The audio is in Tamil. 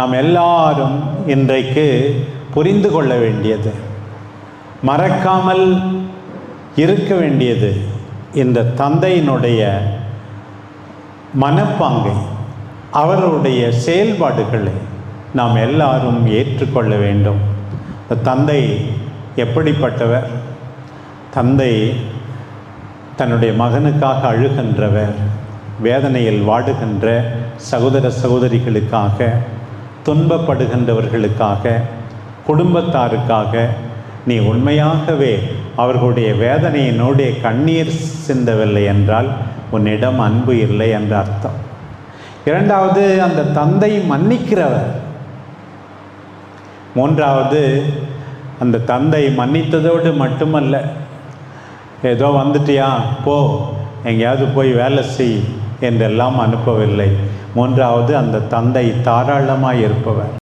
நாம் எல்லாரும் இன்றைக்கு புரிந்து கொள்ள வேண்டியது மறக்காமல் இருக்க வேண்டியது இந்த தந்தையினுடைய மனப்பாங்கை அவருடைய செயல்பாடுகளை நாம் எல்லாரும் ஏற்றுக்கொள்ள வேண்டும். இந்த தந்தை எப்படிப்பட்டவர்? தந்தை தன்னுடைய மகனுக்காக அழுகின்றவர் வேதனையில் வாடுகின்ற சகோதர சகோதரிகளுக்காக துன்பப்படுகின்றவர்களுக்காக குடும்பத்தாருக்காக நீ உண்மையாகவே அவர்களுடைய வேதனையினுடைய கண்ணீர் சிந்தவில்லை என்றால் உன்னிடம் அன்பு இல்லை என்ற அர்த்தம். இரண்டாவது அந்த தந்தை மன்னிக்கிறவர். மூன்றாவது அந்த தந்தை மன்னித்ததோடு மட்டுமல்ல ஏதோ வந்துட்டியா போ எங்கேயாவது போய் வேலை செய் என்றெல்லாம் அனுப்பவில்லை. மூன்றாவது அந்த தந்தை தாராளமாக இருப்பவர்.